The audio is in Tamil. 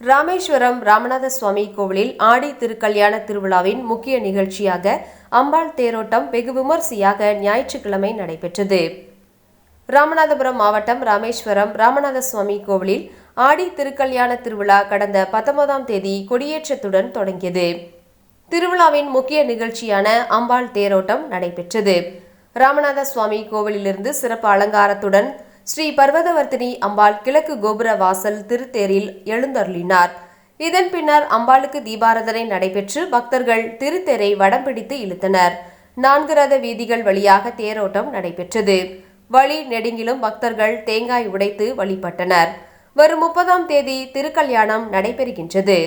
ராமேஸ்வரம் ராமநாத சுவாமி கோவிலில் ஆடி திருக்கல்யாண திருவிழாவின் முக்கிய நிகழ்ச்சியாக அம்பாள் தேரோட்டம் வெகு விமர்சையாக ஞாயிற்றுக்கிழமை நடைபெற்றது. ராமநாதபுரம் மாவட்டம் ராமேஸ்வரம் ராமநாத சுவாமி கோவிலில் ஆடி திருக்கல்யாண திருவிழா கடந்த பத்தொன்பதாம் தேதி கொடியேற்றத்துடன் தொடங்கியது. திருவிழாவின் முக்கிய நிகழ்ச்சியான அம்பாள் தேரோட்டம் நடைபெற்றது. ராமநாத சுவாமி கோவிலிலிருந்து சிறப்பு அலங்காரத்துடன் ஸ்ரீ பர்வதவர்த்தினி அம்பாள் கிழக்கு கோபுர வாசல் திருத்தேரில் எழுந்தருளினார். இதன் பின்னர் அம்பாளுக்கு தீபாரதனை நடைபெற்று பக்தர்கள் திருத்தேரை வடம் பிடித்து இழுத்தனர். நான்கு ரத வீதிகள் வழியாக தேரோட்டம் நடைபெற்றது. வழி நெடுங்கிலும் பக்தர்கள் தேங்காய் உடைத்து வழிபட்டனர். வரும் முப்பதாம் தேதி திருக்கல்யாணம் நடைபெறுகின்றது.